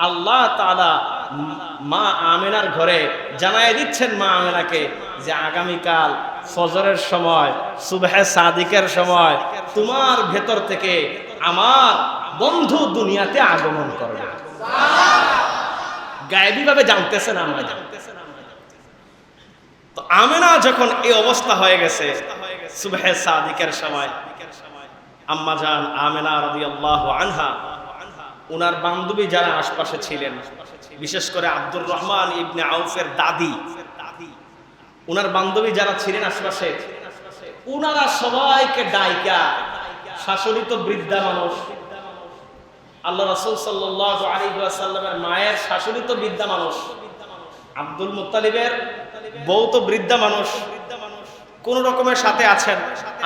আল্লাহ তাআলা মা আমেনার ঘরে জানাই দিচ্ছেন মা আমেনাকে যে আগামীকাল ফজরের সময় সুবহে সাদিকের সময় তোমার ভেতর থেকে আমার বন্ধু দুনিয়াতে আগমন করবে। ভাবে জানতেছেন আমরা জানতেছেন তো আমেনা যখন এই অবস্থা হয়ে গেছে সুবহে সাদিকের সময় আম্মা জান আমেনা রাদিয়াল্লাহু আনহা উনার বান্ধবী যারা আশপাশে ছিলেন, বিশেষ করে আব্দুর রহমান ইবনে আউফের দাদি ওনার বান্ধবী যারা ছিলেন আশপাশে, উনারা সবাইকে ডাইকা শাসনী তো বৃদ্ধা মানুষ। আল্লাহ রাসূল ওয়াসাল্লামের মায়ের শাশুড়ি তো বৃদ্ধা মানুষ। আব্দুল মুত্তালিবের বউ তো বৃদ্ধা মানুষ। কোন রকমের সাথে আছেন।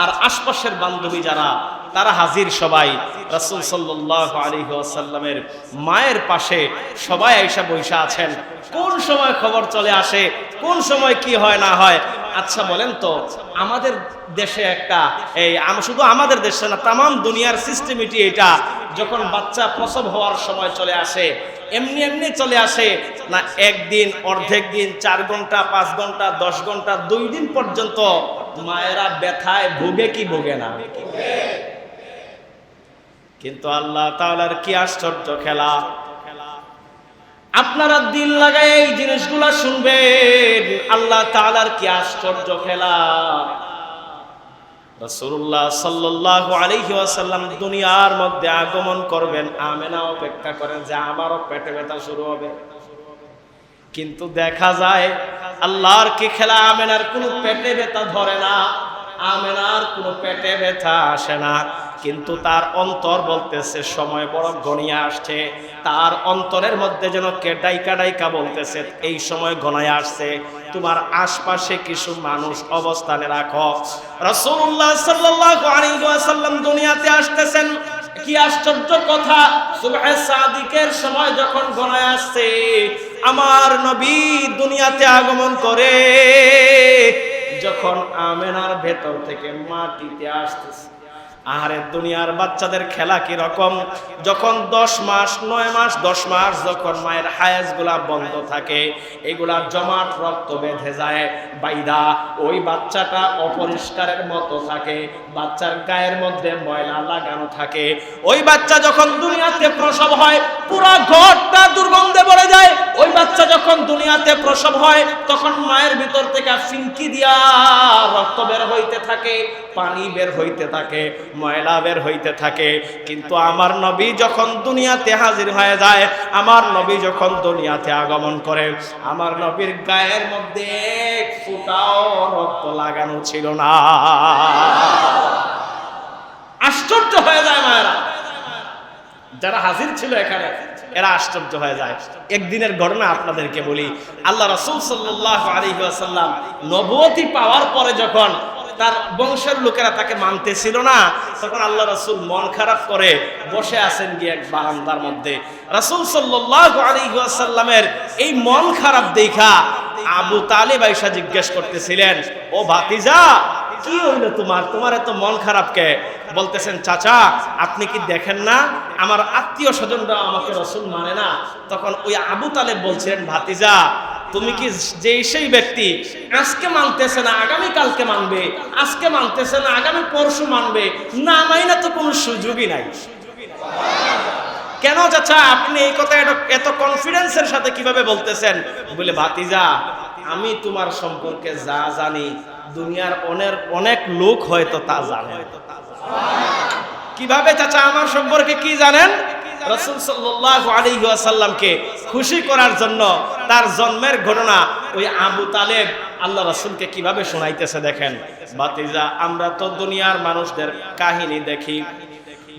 আর আশপাশের বান্ধবী যারা তারা হাজির সবাই। রাসূল সাল্লাল্লাহু আলাইহি ওয়াসাল্লামের মায়ের পাশে সবাই আয়েশা বৈশা আছেন। কোন সময় খবর চলে আসে, কোন সময় কি হয়, না হয়? আচ্ছা বলেন তো, আমাদের দেশে একটা এই শুধু আমাদের দেশে না তাম দুনিয়ার সিস্টেমিটি এটা, যখন বাচ্চা প্রসব হওয়ার সময় চলে আসে, এমনি এমনি চলে আসে, না একদিন, অর্ধেক দিন, চার ঘণ্টা, পাঁচ ঘণ্টা, দশ ঘণ্টা, দুই দিন পর্যন্ত মায়েরা ব্যথায় ভোগে কি ভোগে না? কিন্তু আল্লাহ তাআলার কি আশ্চর্য খেলা? আপনারা দিন লাগাই এই জিনিসগুলা শুনবেন। আল্লাহ তাআলার কি আশ্চর্য খেলা? রাসূলুল্লাহ সাল্লাল্লাহু আলাইহি ওয়াসাল্লাম দুনিয়ার মধ্যে আগমন করবেন। আমেনা অপেক্ষা করেন যে আমারও পেটে ব্যথা শুরু হবে। কিন্তু দেখা যায়, আল্লাহর কি খেলা? আমেনার কোনো পেটে ব্যথা ধরে না। আমেনার কোনো পেটে ব্যথা আসে না। কিন্তু তার অন্তর বলতেছে, সময় বড় গনিয়ে আসছে। তার অন্তরের মধ্যে যেন কে ডাইকা ডাইকা বলতেছে, এই সময় গনায় আসছে। তোমার আশপাশে কিছু মানুষ অবস্থানে রাখো। আলাইহি ওয়াসাল্লাম দুনিয়াতে আসতেছেন। কি আশ্চর্য কথা সাদিকের সময় যখন গনায় আসছে, আমার নবী দুনিয়াতে আগমন করে। যখন আমেনার ভেতর থেকে মাটিতে আসতেছে আহারে দুনিয়ার বাচ্চাদের খেলা কি রকম? যখন দশ মাস, নয় মাস, দশ মাস যখন মায়ের হায়াজগুলা বন্ধ থাকে, এগুলা জমাট রক্ত বেঁধে যায়। বাইদা, ওই বাচ্চাটা অপরিষ্কারের মতো থাকে, বাচ্চার গায়ের মধ্যে ময়লা লাগানো থাকে। ওই বাচ্চা যখন দুনিয়াতে প্রসব হয়, পুরো ঘরটা দুর্গন্ধে ভরে যায়। ওই বাচ্চা যখন দুনিয়াতে প্রসব হয়, তখন মায়ের ভিতর থেকে ফিনকি দিয়া রক্ত বের হইতে থাকে। পানি বের হইতে থাকে, ময়লা বের হইতে থাকে। কিন্তু আমার নবী যখন দুনিয়াতে হাজির হয়ে যায়, আমার নবী যখন দুনিয়াতে আগমন করে, আমার নবীর গায়ের মধ্যে এক ফোঁটাও রক্ত লাগানো ছিল না। আশ্চর্য হয়ে যায় মায়েরা। যারা হাজির ছিল এখানে, এরা আশ্চর্য হয়ে যায়। একদিনের ঘটনা আপনাদেরকে বলি, আল্লাহ রসুল সাল্লাহ আলহিহাসাল্লাম নবতী পাওয়ার পরে যখন তার বংশের লোকেরা তাকে মানতেছিল না। তখন আল্লাহ রাসুল মন খারাপ করে বসে আছেন গিয়ে এক বারান্দার মধ্যে। রাসুল সাল্লাহ এই মন খারাপ দেখা আবু তালেব আইসা জিজ্ঞেস করতেছিলেন, ও ভাতিজা কি হইল তোমার? তোমার এত মন খারাপ কে? বলতেছেন, চাচা, আপনি কি দেখেন না? আমার আত্মীয় স্বজনরা আমাকে রসুল মানে না। তখন ওই আবু তালেব বলছিলেন, ভাতিজা, তুমি কি যে সেই ব্যক্তি? আজকে মানতেছে না, আগামী কালকে মানবে। আজকে মানতেছে না, আগামী পরশু মানবে। না মাইনা তো কোনো সুযোগই নাই। কেন চাচা, আপনি এই কথা এত কনফিডেন্সের সাথে কীভাবে বলতেছেন? বলে, ভাতিজা, আমি তোমার সম্পর্কে যা জানি দুনিয়ার অনেক অনেক লোক হয়তো তা জানে। কীভাবে চাচা আমার সম্পর্কে কি জানেন? রসুল সাল্লাল্লাহু আলাইহি ওয়াসাল্লামকে খুশি করার জন্য তার জন্মের ঘটনা ওই আবু তালেব আল্লাহ রসুলকে কীভাবে শোনাইতেছে দেখেন? বাতিজা, আমরা তো দুনিয়ার মানুষদের কাহিনী দেখি।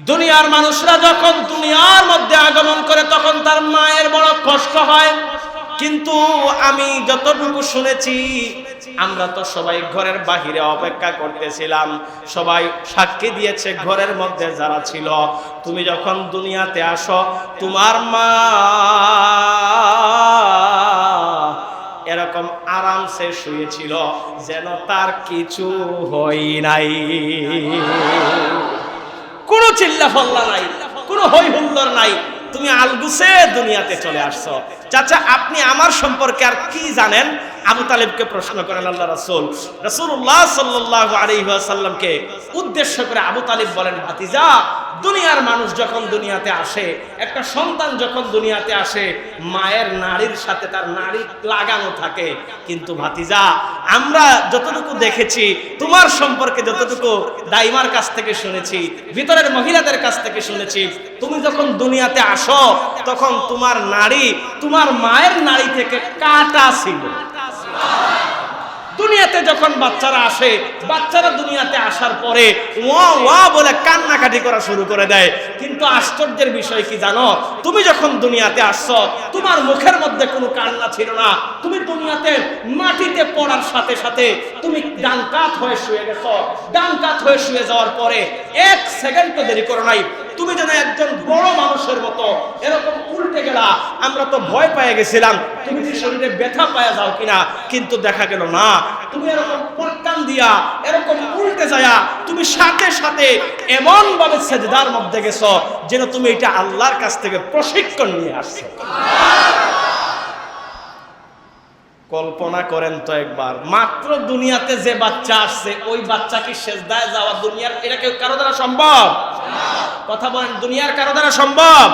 দুনিয়ার মানুষরা যখন দুনিয়ার মধ্যে আগমন করে, তখন তার মায়ের বড় কষ্ট হয়। কিন্তু আমি যতটুকু শুনেছি, আমরা তো সবাই ঘরের বাহিরে অপেক্ষা করতেছিলাম। সবাই সাক্ষী দিয়েছে ঘরের মধ্যে যারা ছিল। তুমি যখন দুনিয়াতে আসো, তোমার মা এরকম আরামসে শুয়েছিল যেন তার কিছু হই নাই। কোনো চিল্লা ফল্লা নাই, কোনো হই হুল্লোর নাই। তুমি আলগুসে দুনিয়াতে চলে আসছো। চাচা, আপনি আমার সম্পর্কে আর কি জানেন? আবু তালেবকে প্রশ্ন করেন আল্লাহ রাসূল। রাসূলুল্লাহ সাল্লাল্লাহু আলাইহি উদ্দেশ্য করে আবু তালিব বলেন, ভাতিজা, দুনিয়ার মানুষ যখন দুনিয়াতে আসে, একটা সন্তান যখন দুনিয়াতে আসে, মায়ের নারীর সাথে তার নারী লাগানো থাকে। কিন্তু ভাতিজা, আমরা যতটুকু দেখেছি, তোমার সম্পর্কে যতটুকু দাইমার কাছ থেকে শুনেছি, ভিতরের মহিলাদের কাছ থেকে শুনেছি, তুমি যখন দুনিয়াতে আসো, তখন তোমার নারী তোমার মায়ের নারী থেকে কাটা ছিল। দুনিয়াতে যখন বাচ্চারা আসে, বাচ্চারা দুনিয়াতে আসার পরে ওয়া ওয়া বলে কান্নাকাটি করা শুরু করে দেয়। কিন্তু আশ্চর্যের বিষয় কি জানো? তুমি যখন দুনিয়াতে আসছো, তোমার মুখের মধ্যে কোনো কান্না ছিল না। তুমি দুনিয়াতে মাটিতে পড়ার সাথে সাথে তুমি ডানকাত হয়ে শুয়ে গেছো। ডানকাত হয়ে শুয়ে যাওয়ার পরে এক সেকেন্ড তো দেরি করো নাই। তুমি যেন একজন বড় মানুষের মতো এরকম উল্টে গেলা, আমরা তো ভয় পেয়ে গেছিলাম। তুমি যে শরীরে ব্যথা পায়া যাও কিনা, কিন্তু দেখা গেল না। তুমি এরকম পট্টান দিয়া, এরকম উল্টে যায়া, তুমি সাথে সাথে এমন ভাবে সেজদার মধ্যে গেছো, যেন তুমি এটা আল্লাহর কাছ থেকে প্রশিক্ষণ নিয়ে আসছো। কল্পনা করেন তো একবার। মাত্র দুনিয়াতে যে বাচ্চা আসছে, ওই বাচ্চা কি সেজদায় যাওয়া দুনিয়ার এটা কেউ কারও দ্বারা সম্ভব? কথা বলেন, দুনিয়ার কারও দ্বারা সম্ভব?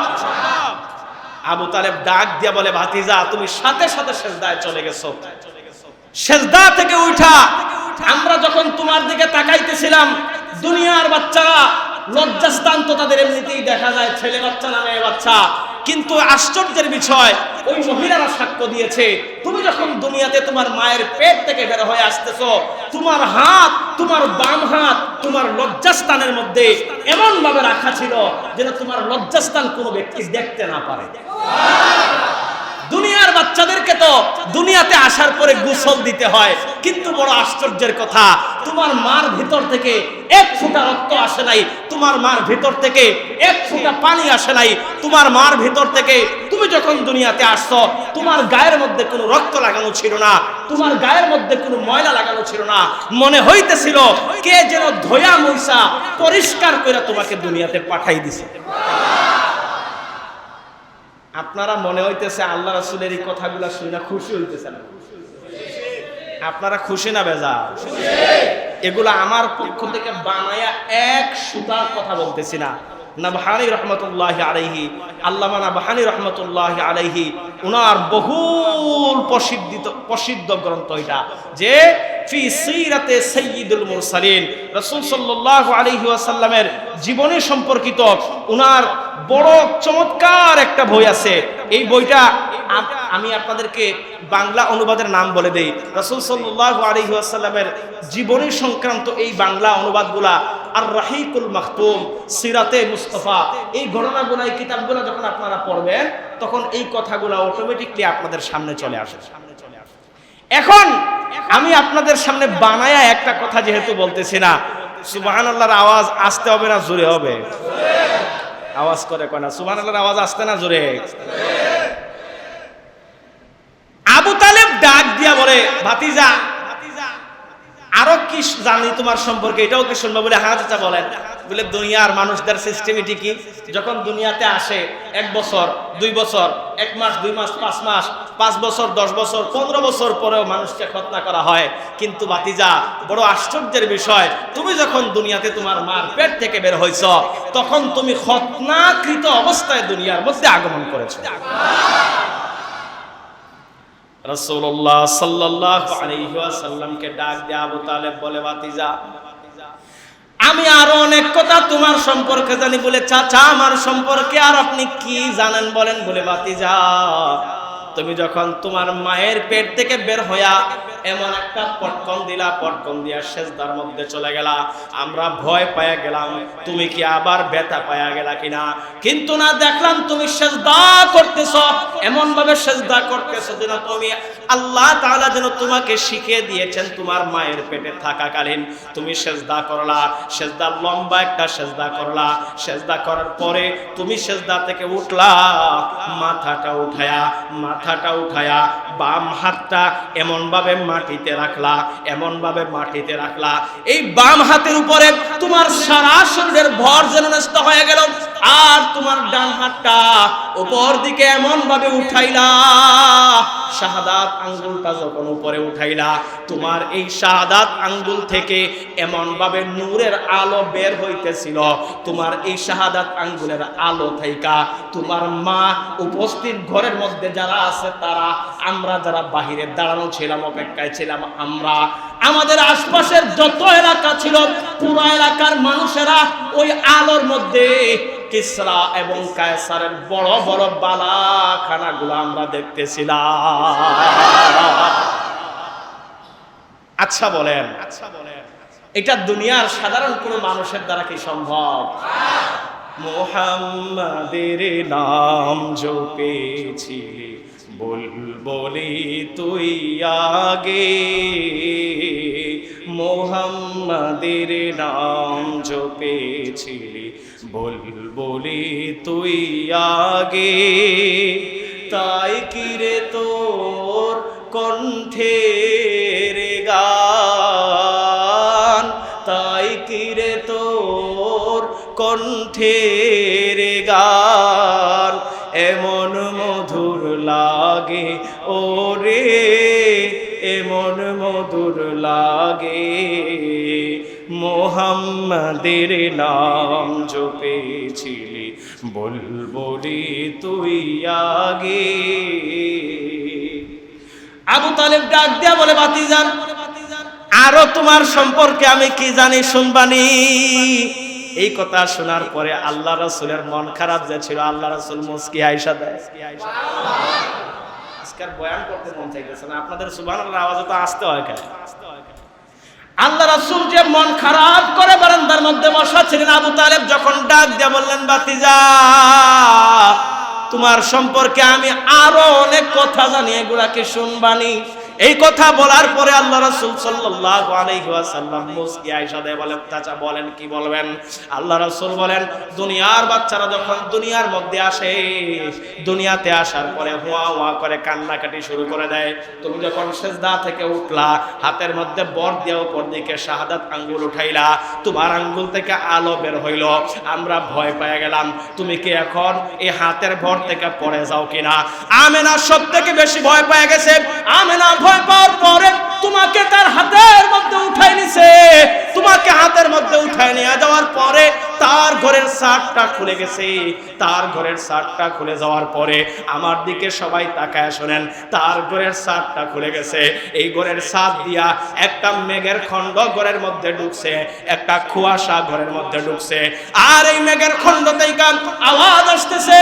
আবু তালেব ডাক দিয়া বলে, ভাতিজা, তুমি সাথে সাথে সেজদায় চলে গেছো। সেজদা থেকে উঠা। আমরা যখন তোমার দিকে তাকাইতেছিলাম, দুনিয়ার বাচ্চারা লজ্জাস্থান তো তাদের এমনিতেই দেখা যায়, ছেলে বাচ্চা না মেয়ে বাচ্চা। কিন্তু আশ্চর্যের বিষয়, ওই মহিলারা সাক্ষ্য দিয়েছে, তুমি যখন দুনিয়াতে তোমার মায়ের পেট থেকে বের হয়ে আসতেছ, তোমার হাত, তোমার বাম হাত, তোমার লজ্জাস্থানের মধ্যে এমন ভাবে রাখা ছিল যেন তোমার লজ্জাস্থান কোনো ব্যক্তি দেখতে না পারে। দুনিয়ার বাচ্চাদেরকে তো দুনিয়াতে আসার পরে গোসল দিতে হয়। কিন্তু বড় আশ্চর্যের কথা, তোমার মার ভিতর থেকে এক ফোঁটা রক্ত আসে নাই, তোমার মার ভিতর থেকে এক ফোঁটা পানি আসে নাই, তোমার মার ভিতর থেকে তুমি যখন দুনিয়াতে আসছো, তোমার গায়ের মধ্যে কোনো রক্ত লাগানো ছিল না, তোমার গায়ের মধ্যে কোনো ময়লা লাগানো ছিল না। মনে হইতেছিল, কে যেন ধয়া মইসা পরিষ্কার করে তোমাকে দুনিয়াতে পাঠাই দিছে। আপনারা মনে হইতেছে আল্লাহ রাসুলের এই কথাগুলা শুনে খুশি হইতেছে না আপনারা খুশি না বেজা এগুলো আমার পক্ষ থেকে বানায়া এক সুতার কথা বলতেছি না। নাবহানি রহমতুল্লাহ আলাইহি, আল্লামা নাবহানি রহমতুল্লাহ আলাইহি, উনার বহুল প্রসিদ্ধিত, প্রসিদ্ধ গ্রন্থ এটা, যে ফি সিরাতে সাইয়্যিদুল মুরসালিন, রাসূল সাল্লাল্লাহু আলাইহি ওয়াসাল্লামের জীবনী সম্পর্কিত উনার বড় চমৎকার একটা বই আছে। এই বইটা আমি আপনাদেরকে বাংলা অনুবাদের নাম বলে দেই। রাসূল সাল্লাল্লাহু আলাইহি ওয়াসাল্লামের জীবনী সংক্রান্ত এই বাংলা অনুবাদগুলা আর রাহিকুল মাখতুম, সিরাতে মুস্তাফা। এই ঘটনাগুলো, এই কিতাবগুলো যখন আপনারা পড়বেন, তখন এই কথাগুলো অটোমেটিকলি আপনাদের সামনে চলে আসে। এখন আমি আপনাদের সামনে বানায়া একটা কথা যেহেতু বলতেছি না, সুবহানাল্লাহর আওয়াজ আসতে হবে না জোরে হবে? আওয়াজ করে কয় না, সুবহানাল্লাহর আওয়াজ আসতে না জোরে? আবু তালেব ডাক দিয়া বলে, ভাতিজা আরও কি জানি তোমার সম্পর্কে, এটাও কি শুনব বলে হ্যাঁ চাচা বলেন। বলে দুনিয়ার মানুষদের সিস্টেমিটি কি? যখন দুনিয়াতে আসে, এক বছর, দুই বছর, এক মাস, দুই মাস, পাঁচ মাস, পাঁচ বছর, দশ বছর, পনেরো বছর পরেও মানুষকে খতনা করা হয়। কিন্তু বাতিজা বড় আশ্চর্যের বিষয়, তুমি যখন দুনিয়াতে তোমার মার পেট থেকে বের হয়েছ তখন তুমি খতনাকৃত অবস্থায় দুনিয়ার মধ্যে আগমন করেছ। রাসূলুল্লাহ সাল্লাল্লাহু আলাইহি ওয়াসাল্লামকে ডাক দিয়ে আবু তালেব বলে, ভাতিজা, আমি আরও অনেক কথা তোমার সম্পর্কে জানি বলে, চাচা, আমার সম্পর্কে আর আপনি কি জানেন বলেন? বলে, ভাতিজা তুমি যখন তোমার মায়ের পেট থেকে বের হইয়া এমন একটা পটকন দিলা, পটকন দিয়া সেজদার মধ্যে চলে গেলা। আমরা ভয় পায়া গেলাম, তুমি কি আবার ব্যথা পায়া গেলা কিনা? কিন্তু না, দেখলাম তুমি সেজদা করতেছ এমন ভাবে সেজদা করতেছ যেন তুমি আল্লাহ তাআলা যেন তোমাকে শিখিয়ে দিয়েছেন তোমার মায়ের পেটে থাকাকালীন। তুমি সেজদা করলা, সেজদা লম্বা একটা সেজদা করলা। সেজদা করার পরে তুমি সেজদা থেকে উঠলা, মাথাটা উঠায়া মাথাটা উঠায়া বাম হাতটা এমনভাবে মাটিতে রাখলা, এমনভাবে মাটিতে রাখলা। এই বাম হাতের উপরে তোমার সারা শরীরের ভর যেন নষ্ট হয়ে গেল, আর তোমার ডান হাতটা উপর দিকে এমন ভাবে উঠাইলা। শাহাদাত আঙ্গুলটা যখন উপরে উঠাইলা, তোমার এই শাহাদাত আঙ্গুল থেকে এমন ভাবে নূরের আলো বের হইতেছিল, তোমার এই শাহাদাত আঙ্গুলের আলো থাইকা তোমার মা উপস্থিত ঘরের মধ্যে যারা আছে তারা, আমরা যারা বাহিরে দাঁড়ানো ছিলাম, অপেক্ষায় ছিলাম, আমরা আমাদের আশপাশের যত এলাকা ছিল, পুরো এলাকার মানুষেরা ওই আলোর মধ্যে কিসরা এবং কায়সারের বড় বড় বালাখানাগুলো আমরা দেখতেছিলাম। আচ্ছা বলেন আচ্ছা বলেন এটা দুনিয়ার সাধারণ কোনো মানুষের দ্বারা কি সম্ভব? মোহাম্মদের নাম জপেছি বল বলি তুই আগে। মোহাম্মদের নাম জপেছিলি। বল, বলি তুই আগে, তাই কিরে তোর কণ্ঠের গান? তাই কিরে তোর কণ্ঠের মধুর লাগে। মোহাম্মদের নাম জপেছিলি বলবলি তুই আগে। আবু তালেব ডাক দিয়া বলে বাতি যান আরও তোমার সম্পর্কে আমি কি জানি শুনবানি। এই কথা শোনার পরে আল্লাহ রাসূলের মন খারাপ যে ছিল, আল্লাহ রাসূল মুস্কি আয়েশা দেয়। আজকাল বয়ান করতে মন চাইতেছে না। আপনাদের সুবান আওয়াজ তো আসতে হয় কেন? আল্লাহ রাসুল যে মন খারাপ করে বারান্দার মধ্যে বসা ছিলেন, আবু তালেব যখন ডাক দিয়ে বললেন বাতিজা তোমার সম্পর্কে আমি আরও অনেক কথা জানি, এগুলাকে শুনবানি। এই কথা বলার পরে আল্লাহ রাসূল সাল্লাল্লাহু আলাইহি ওয়াসাল্লাম মুসকি বলেন, চাচা, বলেন, কি বলবেন? আল্লাহ রাসূল বলেন, দুনিয়ার বাচ্চারা যখন দুনিয়ার মধ্যে আসে, দুনিয়াতে আসার পরে হুয়া হুয়া করে শুরু করে দেয়। তুমি যখন থেকে উঠলা, হাতের মধ্যে বর দিয়ে উপর দিকে শাহাদাত আঙ্গুল উঠাইলা, তোমার আঙ্গুল থেকে আলো বের হইল। আমরা ভয় পেয়ে গেলাম, তুমি কি এখন এই হাতের ভর থেকে পড়ে যাও কিনা? আমেনা সব থেকে বেশি ভয় পেয়ে গেছে। আমেনা ভয় পাওয়ার পরে তোমাকে তার হাতের মধ্যে উঠাই নিছে। তোমাকে হাতের মধ্যে উঠাই নিয়ে যাওয়ার পরে তার ঘরের খুলে গেছে। তার ঘরের খুলে যাওয়ার পরে আমার দিকে সবাই তাকায় শোনেন, তার ঘরের খুলে গেছে। এই ঘরের সার দিয়া একটা মেঘের খণ্ড ঘরের মধ্যে ঢুকছে, একটা কুয়াশা ঘরের মধ্যে ঢুকছে। আর এই মেঘের খণ্ড থেকে আওয়াজ আসতেছে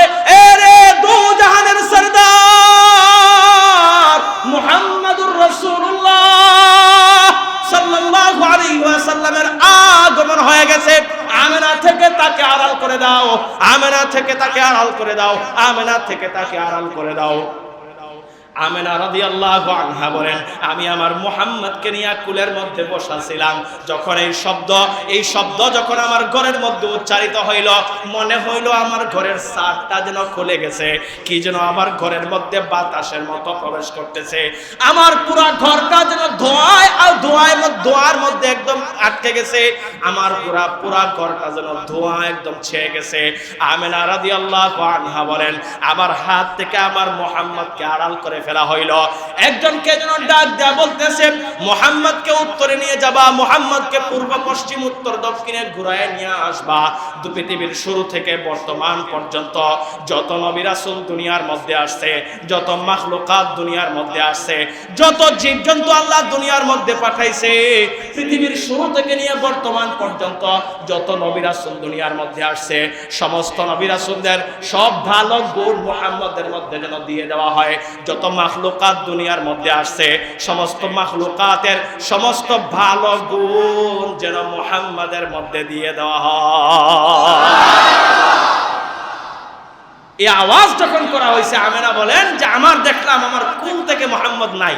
হয়ে গেছে। আমেনা থেকে তাকে আড়াল করে দাও। আমেনা থেকে তাকে আড়াল করে দাও। আমেনা থেকে তাকে আড়াল করে দাও। আমেনা রাদিয়াল্লাহু আনহা বলেন, আমি আমার মুহাম্মদকে নিয়ে কুলের মধ্যে বসাছিলাম। যখন এই শব্দ এই শব্দ যখন আমার ঘরের মধ্যে উচ্চারিত হইল, মনে হইল আমার ঘরের সারটা যেন খুলে গেছে, কি যেন আমার ঘরের মধ্যে বাতাসের মতো প্রবেশ করতেছে। আমার পুরা ঘরটা যেন ধোঁয়ায়, আর ধোঁয়ায় ধোঁয়ার মধ্যে একদম আটকে গেছে। আমার পুরা পুরা ঘরটা যেন ধোঁয়া একদম ছেয়ে গেছে। আমেনা রাদিয়াল্লাহু আনহা বলেন, আমার হাত থেকে আমার মুহাম্মদকে আড়াল করে ফেলা হইল। একজনকে যেন ডাক দেয়া বলতেছে, মোহাম্মদকে উত্তরে নিয়ে যাবা, মোহাম্মদকে পূর্ব, পশ্চিম, উত্তর, দক্ষিণে ঘুরায় নিয়ে আসবা। পৃথিবীর শুরু থেকে বর্তমান পর্যন্ত যত নবী রাসূল দুনিয়ার মধ্যে আসছে, যত মাখলুকাত দুনিয়ার মধ্যে আসছে, যত জীবজন্তু আল্লাহ দুনিয়ার মধ্যে পাঠাইছে, পৃথিবীর শুরু থেকে নিয়ে বর্তমান পর্যন্ত যত নবী রাসূল দুনিয়ার মধ্যে আসছে, সমস্ত নবী রাসূলদের সব ভালো গুণ মুহাম্মদের মধ্যে যেন দিয়ে দেওয়া হয়। যত মাখলুকাত দুনিয়ার মধ্যে আসছে। সমস্ত মাখলুকাতের সমস্ত ভালো গুণ যেন মুহাম্মাদের মধ্যে দিয়ে দেওয়া হয়। এই আওয়াজ যখন করা হয়েছে, আমেনা বলেন যে, আমার দেখলাম আমার কুল থেকে মোহাম্মদ নাই।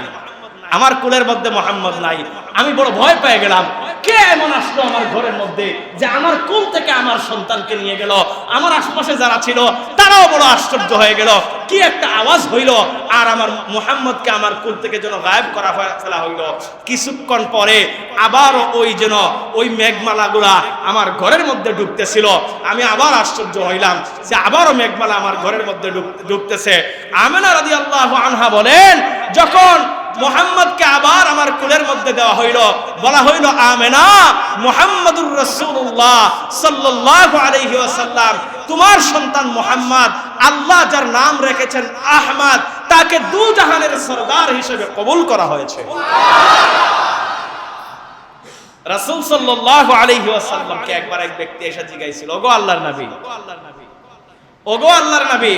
আমার কুলের মধ্যে মোহাম্মদ নাই। আমি বড় ভয় পেয়ে গেলাম। কে এমন আসলো আমার ঘরের মধ্যে যে আমার কোল থেকে আমার সন্তানকে নিয়ে গেল? আমার আশপাশে যারা ছিল, তারাও বড় আশ্চর্য হয়ে গেল। কি একটা আওয়াজ হইল আর আমার মুহাম্মদকে আমার কুল থেকে যেন গায়েব করা ফেলা হইল। কিছুক্ষণ পরে আবার ওই যেন ওই মেঘমালাগুলা আমার ঘরের মধ্যে ঢুকতেছিল আমি আবার আশ্চর্য হইলাম যে আবারও মেঘমালা আমার ঘরের মধ্যে ঢুকতেছে আমেনা রাদি আল্লাহ আনহা বলেন, যখন মোহাম্মদকে আবার আমার কুলের মধ্যে দেওয়া হইল। বলা হইল, আমেনা মোহাম্মদুর রসুল্লাহ সাল্লাল্লাহু আলাইহি ওয়াসাল্লাম। তোমার সন্তান মোহাম্মদ, আল্লাহ যার নাম রেখেছেন আহমদ, তাকে দু জাহানের সরদার হিসেবে কবুল করা হয়েছে। রাসূল সাল্লাল্লাহু আলাইহি ওয়াসাল্লামকে একবার এক ব্যক্তি এসে জিজ্ঞাসিল ওগো আল্লাহর নবী? ওগো আল্লাহর নবী?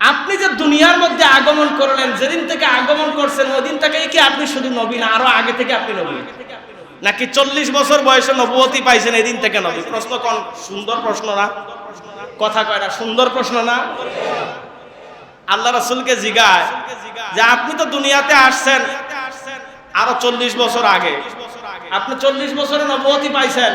আপনি যে দুনিয়ার মধ্যে আগমন করলেন, যেদিন থেকে আগমন করছেন, ওই দিন থেকে কি আপনি শুধু নবী না? আরও আগে থেকে আপনি নবী? নাকি চল্লিশ বছর বয়সে নবুয়তি পাইছেন এদিন থেকে নবী? প্রশ্ন কোন? সুন্দর প্রশ্ন না? কথা কয় না, সুন্দর প্রশ্ন না? আল্লাহ রাসূলকে জিগায় যে আপনি তো দুনিয়াতে আসছেন আরও চল্লিশ বছর আগে। আপনি চল্লিশ বছরে নবুয়তি পাইছেন,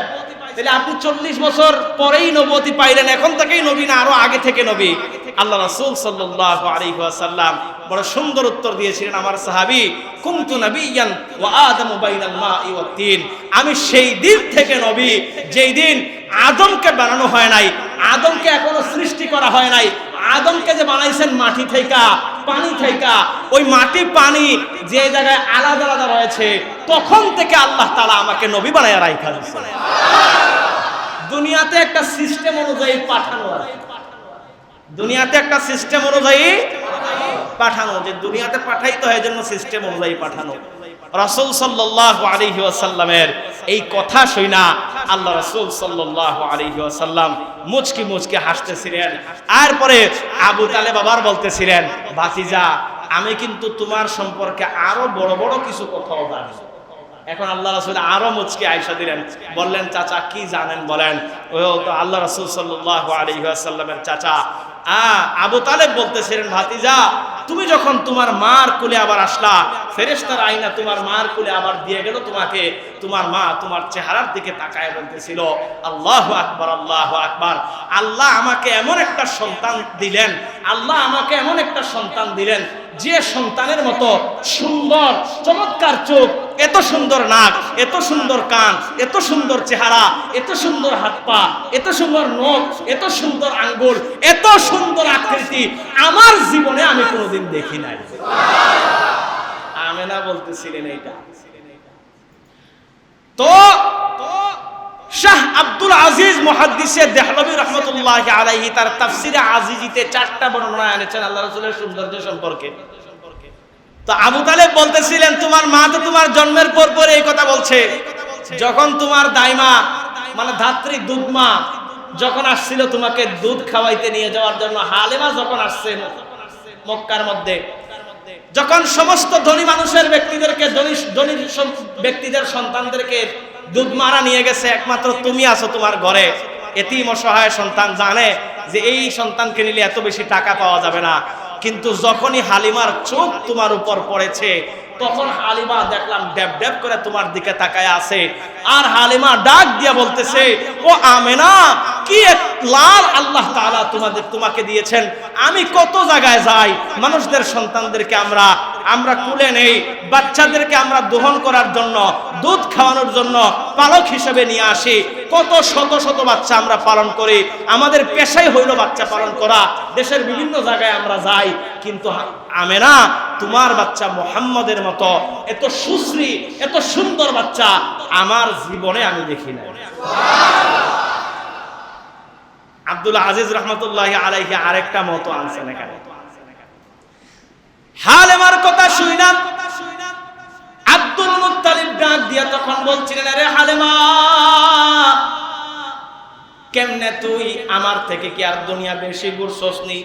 তাহলে আপনি চল্লিশ বছর পরেই নবুয়তি পাইলেন, এখন থেকেই নবী না? আরও আগে থেকে নবী? আল্লাহ রাসূল সাল্লাল্লাহু আলাইহি ওয়াসাল্লাম বড় সুন্দর উত্তর দিয়েছিলেন আমার সাহাবী, কুনতু নাবিয়ান ওয়া আদামু তিন। আমি সেই দিন থেকে নবী, যেই দিন আদমকে বানানো হয় নাই, আদমকে এখনও সৃষ্টি করা হয় নাই। আদমকে যে বানাইছেন মাটি থেকে পানি থেকে ওই মাটি, পানি যে জায়গায় আলাদা আলাদা রয়েছে, তখন থেকে আল্লাহ তাআলা আমাকে নবী বানায় রাইখা দুনিয়াতে একটা সিস্টেম অনুযায়ী পাঠানো আছে। দুনিয়াতে একটা সিস্টেম অনুযায়ী পাঠানো, যে দুনিয়াতে পাঠাইতে হয় জন্য সিস্টেম অনুযায়ী পাঠানো। রাসূল সাল্লাল্লাহু আলাইহি ওয়াসাল্লামের এই কথা শুনা আল্লাহ রাসূল সাল্লাল্লাহু আলাইহি ওয়াসাল্লাম মুচকি মুচকি হাসতেছিলেন। আর পরে আবু তালেব আবার বলতেছিলেন, ভাতিজা, আমি কিন্তু তোমার সম্পর্কে আরও বড় বড় কিছু কথাও জানি। এখন আল্লাহ রাসুল আরও মুচকি আয়সা দিলেন, বললেন, চাচা, কি জানেন বলেন? ও তো আল্লাহ রাসুল সাল্লাহ আলহিহাসাল্লামের চাচা। আ আবু তালেব বলতেছিলেন, ভাতিজা, তুমি যখন তোমার মার কুলে আবার আসলা, ফেরেশতার আইনা তোমার মার কুলে আবার দিয়ে গেল, তোমাকে তোমার মা তোমার চেহারার দিকে তাকায় বলতেছিল, আল্লাহ আকবার আল্লাহ আকবার। আল্লাহ আমাকে এমন একটা সন্তান দিলেন, আল্লাহ আমাকে এমন একটা সন্তান দিলেন, যে সন্তানের মতো সুন্দর, চমৎকার চোখ এত সুন্দর নাক, এত সুন্দর কান, এত সুন্দর চেহারা, এত সুন্দর হাত পা, এত সুন্দর নখ, এত সুন্দর আঙ্গুল, এত সুন্দর আকৃতি আমার জীবনে আমি কোনোদিন দেখি নাই। আমেনা বলতেছিলেন এইটা। তো শাহ আব্দুল আজিজ মুহাদ্দিসে দেহলভী রহমতুল্লাহ আলাইহি তার তাফসিরে আজিজিতে চারটা বর্ণনা এনেছেন, আল্লাহ রাসূলের সৌন্দর্য সম্পর্কে। তো আবু তালেব বলতেছিলেন, তোমার মা তো তোমার জন্মের পর পর এই কথা বলছে। যখন তোমার দাইমা মানে ধাত্রী দুধমা যখন আসছিল তোমাকে দুধ খাওয়াইতে নিয়ে যাওয়ার জন্য, হালেমা যখন আসছে মক্কার মধ্যে, যখন সমস্ত ধনী মানুষের ব্যক্তিদেরকে, ধনী ধনী ব্যক্তিদের সন্তানদেরকে দুধ মারা নিয়ে গেছে, একমাত্র তুমি আছো তোমার ঘরে। এতিম অসহায় সন্তান জানে যে এই সন্তানকে নিলে এত বেশি টাকা পাওয়া যাবে না। কিন্তু যখনই হালিমার চোখ তোমার উপর পড়েছে, তখন হালিমা দেখলাম ড্যাব ড্যাব করে তোমার দিকে তাকায় আছে। আর হালিমা ডাক দিয়া বলতেছে, ও আমেনা, কি এক লাল আল্লাহ তাআলা তোমাদের, তোমাকে দিয়েছেন। আমি কত জায়গায় যাই, মানুষদের সন্তানদেরকে আমরা আমরা কুলে নেই, বাচ্চাদেরকে আমরা দহন করার জন্য, দুধ খাওয়ানোর জন্য পালক হিসেবে নিয়ে আসি। কত শত শত বাচ্চা আমরা পালন করি। আমাদের পেশাই হইল বাচ্চা পালন করা। দেশের বিভিন্ন জায়গায় আমরা যাই, কিন্তু আমেনা, তোমার বাচ্চা মোহাম্মদের মতো, এত সুশ্রী, এত সুন্দর বাচ্চা আমার জীবনে আমি দেখি না আব্দুল আজিজ রহমতুল্লাহ আলাইহি আরেকটা মতো আনছেন এখানে। হালেমার কথা শুইনা আব্দুল মুত্তালিব ডাক দিয়া তখন বলছিলেন, আরে হালেমা, কেমনে তুই আমার থেকে কি আর দুনিয়া বেশি ঘুরছস নি?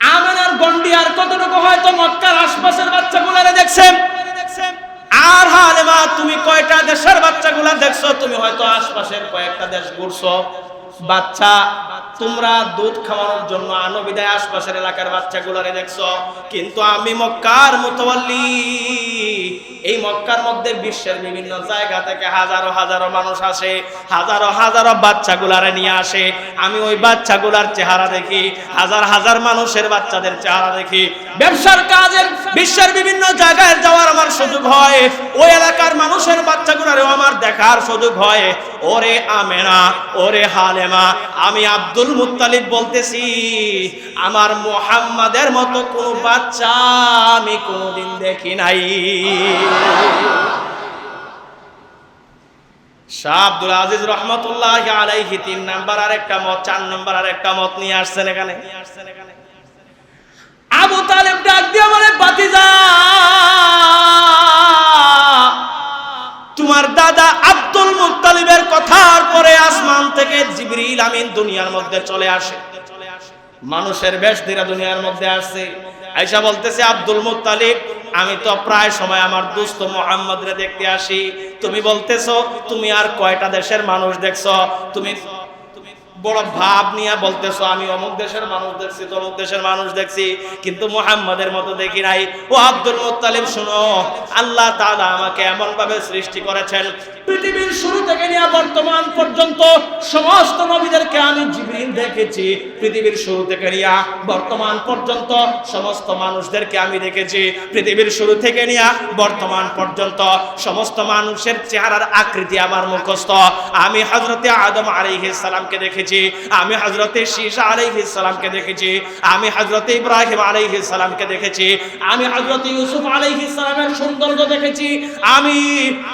আমেনার গন্ডি আর কতটুকু হয়তো মক্কার আশপাশের বাচ্চাগুলারে দেখছেন আর হালেমা, তুমি কয়টা দেশের বাচ্চাগুলা দেখছ? তুমি হয়তো আশপাশের কয়েকটা দেশ ঘুরছো। বাচ্চা, তোমরা দুধ খাওয়ানোর জন্য আনবিদায় আশপাশের এলাকার বাচ্চাগুলারে দেখছ। কিন্তু আমি মক্কার মুতওয়াল্লি। এই মক্কার মধ্যে বিশ্বের বিভিন্ন জায়গা থেকে হাজারো হাজারো মানুষ আসে, হাজারো হাজারো বাচ্চাগুলারে নিয়ে আসে। আমি ওই বাচ্চাগুলার চেহারা দেখি, হাজার হাজার মানুষের বাচ্চাদের চেহারা দেখি। ব্যবসার কাজের, বিশ্বের বিভিন্ন জায়গায় যাওয়ার আমার সুযোগ হয়। ওই এলাকার মানুষের বাচ্চাগুলারেও আমার দেখার সুযোগ হয়। ওরে আমেনা, ওরে হালেমা। আমি আব্দুল মুত্তালিব বলতেছি, আমার মোহাম্মদের মতো কোন বাচ্চা আমি কোনোদিন দেখি নাই। শাহ আব্দুল আজিজ রহমতুল্লাহ আলাইহি, তিন নাম্বার আর একটা মত, চার নাম্বার আর একটা মত নিয়ে আসছেন এখানে। আবু তালেব ডাক দিয়ে বলে আসমান থেকে জিবরিল আমিন দুনিয়ার মধ্যে চলে আসে। মানুষের বেশ দিরা দুনিয়ার মধ্যে আসছে আইসা বলতেছে, আব্দুল মুত্তালিব, আমি তো প্রায় সময় আমার দুস্থ মোহাম্মদরে দেখতে আসি। তুমি বলতেছো, তুমি আর কয়টা দেশের মানুষ দেখছ? তুমি বড় ভাব নিয়ে বলতেছো, আমি অমুক দেশের মানুষ দেখছি, তমুক দেশের মানুষ দেখছি, কিন্তু মোহাম্মদের মতো দেখি নাই। ও আব্দুল মুত্তালিব, শুনো, আল্লাহ তাআলা আমাকে এমন ভাবে সৃষ্টি করেছেন, পৃথিবীর শুরু থেকে নিয়ে বর্তমান পর্যন্ত সমস্ত নবীদেরকে আমি জিবরিল দেখেছি, পৃথিবীর শুরু থেকে নিয়ে বর্তমান পর্যন্ত সমস্ত মানুষদেরকে আমি দেখেছি, পৃথিবীর শুরু থেকে নিয়ে বর্তমান পর্যন্ত সমস্ত মানুষের চেহারার আকৃতি আমার মুখস্থ। আমি হযরতে আদম আলাইহিস সালামকে দেখেছি। আমি হযরতে শীশা আলাইহিস সালামকে দেখেছি। আমি হযরতে ইব্রাহিম আলাইহিস সালামকে দেখেছি। আমি হযরতে ইউসুফ আলাইহিস সালামের সৌন্দর্য দেখেছি। আমি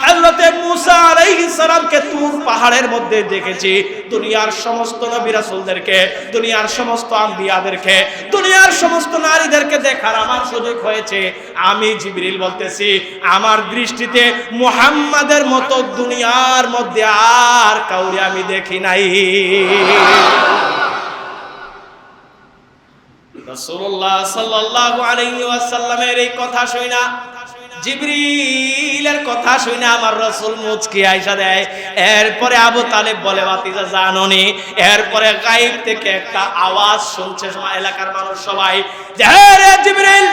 হযরতে মুসা আলাইহিস সালামকে তুর পাহাড়ের মধ্যে দেখেছি। দুনিয়ার সমস্ত নবী রাসূলদেরকে, দুনিয়ার সমস্ত আম্বিয়াদেরকে, দুনিয়ার সমস্ত নারীদেরকে দেখার আমার সুযোগ হয়েছে। আমি জিবরিল বলতেছি, আমার দৃষ্টিতে মুহাম্মাদের মতো দুনিয়ার মধ্যে আর কাউরে আমি দেখি নাই। রাসূলুল্লাহ সাল্লাল্লাহু আলাইহি ওয়াসাল্লামের এই কথা জিবরিলের কথা শুনে আমার রসুল মুচকি আইসা দেয়। এরপরে আবু তালেব বলে বাতিজা জাননি? এরপরে গাইব থেকে একটা আওয়াজ শুনছে এলাকার মানুষ সবাই। যে, "হে রে জিবরিল,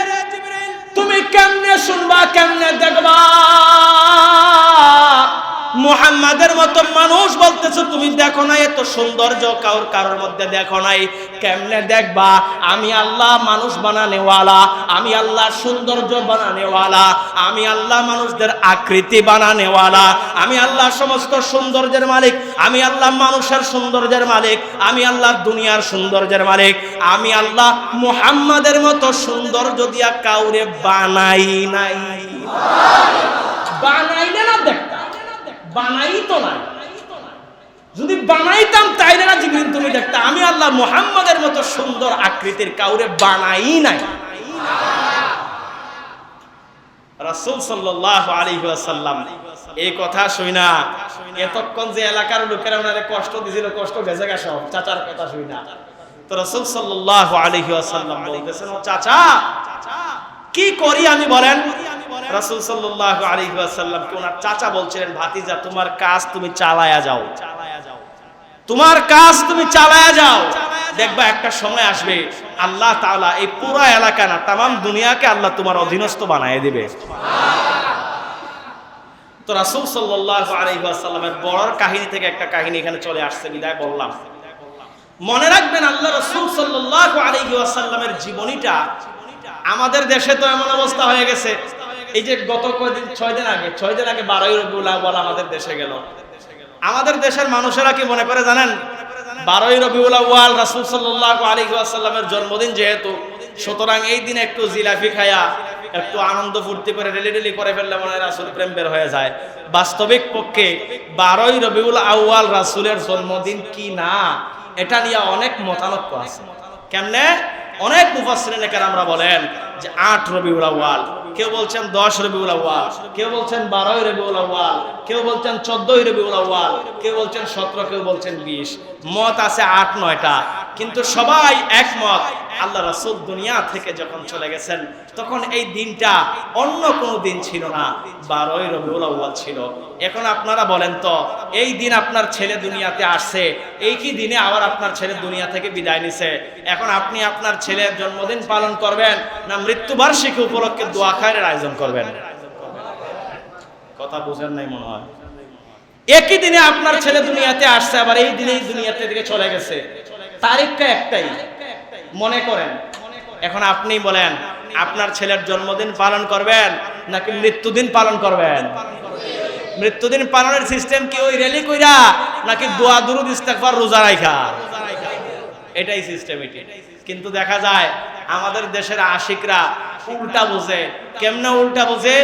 তুমি কেমনে শুনবা, কেমনে দেখবা? মুহাম্মাদের মতো মানুষ বলতেছো, তুমি দেখো না, এত সৌন্দর্য কাউর কারোর মধ্যে দেখো নাই। কেমনে দেখবা? আমি আল্লাহ মানুষ বানানেওয়ালা, আমি আল্লাহ সৌন্দর্য বানানেওয়ালা, আমি আল্লাহ মানুষদের আকৃতি বানানেওয়ালা, আমি আল্লাহ সমস্ত সৌন্দর্যের মালিক, আমি আল্লাহ মানুষের সৌন্দর্যের মালিক, আমি আল্লাহ দুনিয়ার সৌন্দর্যের মালিক, আমি আল্লাহ মুহাম্মাদের মতো সৌন্দর্য দিয়া কাউরে বানাই নাই। বানাইলে না দেখতা বানাই তো যদি বানাইতাম, তাইলে না জিবরিল তুমি দেখতা, আমি আল্লাহ মুহাম্মাদের মতো সুন্দর আকৃতির কাউরে বানাই নাই। রাসূল এই কথা শুইনা এতক্ষণ যে এলাকার লোকেরা ওনারে কষ্ট দিছিল, কষ্ট ভেজে গেছে চাচার কথা শুইনা তো রাসূল সাল্লাল্লাহু আলাইহি ওয়াসাল্লাম বলতেছেন চাচা, কি করি আমি বলেন? রাসূল সাল্লাল্লাহু আলাইহি ওয়াসাল্লামকে ওনার চাচা বলছিলেন, ভাতিজা, তোমার কাজ তুমি চালায়া যাও। তোমার কাজ তুমি চালায়া যাও। দেখবা একটা সময় আসবে, আল্লাহ তাআলা এই পুরো এলাকা না তাম দুনিয়াকে আল্লাহ তোমার অধীনস্থ বানায় দিবে। তো রাসূল সাল্লাল্লাহু আলাইহি ওয়াসাল্লামের বড় কাহিনী থেকে একটা কাহিনী এখানে চলে আসছে, বিদায় বললাম। মনে রাখবেন আল্লাহ রাসূল সাল্লাল্লাহু আলাইহি ওয়াসাল্লামের জীবনীটা, আমাদের দেশে তো এমন অবস্থা হয়ে গেছে এই যে গত কয়দিন, ছয় দিন আগে, ছয় দিন আগে বারোই রবিউল আউয়াল আমাদের দেশে গেল। আমাদের দেশের মানুষেরা কি মনে করে জানেন? বারোই রবিউল আউয়াল রাসূল সাল্লাল্লাহু আলাইহি ওয়াসাল্লামের জন্মদিন যেহেতু, সুতরাং এই দিন একটু জিলাফি খায়া, একটু আনন্দ ফুর্তি করে রেলি রেলি করে ফেললে মনে রাসূল প্রেম বের হয়ে যায়। বাস্তবিক পক্ষে বারোই রবিউল আউয়াল রাসূলের জন্মদিন কি না, এটা নিয়ে অনেক মতানক্য আছে। কেমনে? অনেক মুফাসসিরিন আমরা বলেন যে আট রবিউল আউয়াল। কেউ বলছেন দশ রবিউল আওয়াল কেউ বলছেন বারোই রবিউল ওয়াল কেউ বলছেন চোদ্দই রবিউল ওয়াল কেউ বলছেন সতেরো, কেউ বলছেন বিশ। মত আছে আট, নয়টা। কিন্তু সবাই একমত। আল্লাহ রাসূল দুনিয়া থেকে যখন চলে গেছেন, তখন এই দিনটা অন্য কোনো দিন ছিল না। বারোই রবিউল আউয়াল ছিল। এখন আপনারা বলেন তো, এই দিন আপনার ছেলে দুনিয়াতে আসছে, এই কি দিনে আবার আপনার ছেলে দুনিয়া থেকে বিদায় নিছে? এখন আপনি আপনার ছেলের জন্মদিন পালন করবেন না মৃত্যুবার্ষিকী উপলক্ষে দোয়া খায়ের আয়োজন করবেন? কথা বুঝেন নাই মনে হয়। একই দিনে আপনার ছেলে দুনিয়াতে আসছে, আবার এই দিনেই দুনিয়াতে দিকে চলে গেছে। তারিখটা একটাই। মনে করেন। এখন আপনি বলেন, আপনার ছেলের জন্মদিন পালন করবেন নাকি মৃত্যুদিন পালন করবেন? মৃত্যুদিন পালনের সিস্টেম কি ওই রেলি কইরা নাকি দোয়া, দুরুদ, ইস্তেগফার রোজা রাখা এটাই সিস্টেম এটি। কিন্তু দেখা যায়, আমাদের দেশের আশিকরা উল্টা বুঝে। কেমনে উল্টা বোঝে?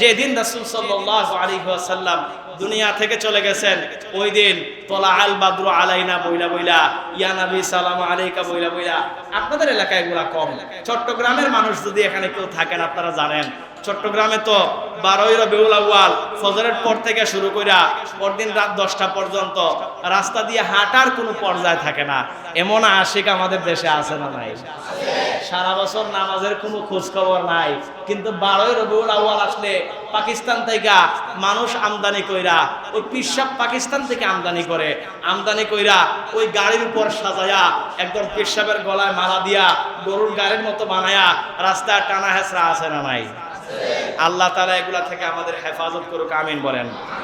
যেদিন রাসূল সাল্লাল্লাহু আলাইহি ওয়াসাল্লাম দুনিয়া থেকে চলে গেছেন। ওই দিন তোলা আল বাদরু আলাইনা বইলা বইলা ইয়ানাবি নবী সালাম আলাইকা বইলা বইলা। আপনাদের এলাকায় এগুলা কম। চট্টগ্রামের মানুষ যদি এখানে কেউ থাকেন, আপনারা জানেন চট্টগ্রামে তো বারোই রবিউল আউয়াল ফজরের পর থেকে শুরু কইরা পরদিন রাত দশটা পর্যন্ত রাস্তা দিয়ে হাঁটার কোনো পর্যায়ে থাকে না। এমন আশিক আমাদের দেশে আছে না নাই? সারা বছর নামাজের কোনো খোঁজ খবর নাই। কিন্তু বারোই রবিউল আউয়াল আসলে পাকিস্তান থেকে মানুষ আমদানি কইরা, ওই পিসাব পাকিস্তান থেকে আমদানি করে। আমদানি কইরা ওই গাড়ির উপর সাজায়া একদম পিসাবের গলায় মালা দিয়া গরুর গাড়ির মতো বানায়া রাস্তায় টানা হেসরা আছে না নাই? আল্লাহ তারা এগুলা থেকে আমাদের হেফাজত করুক আমিন বলেন।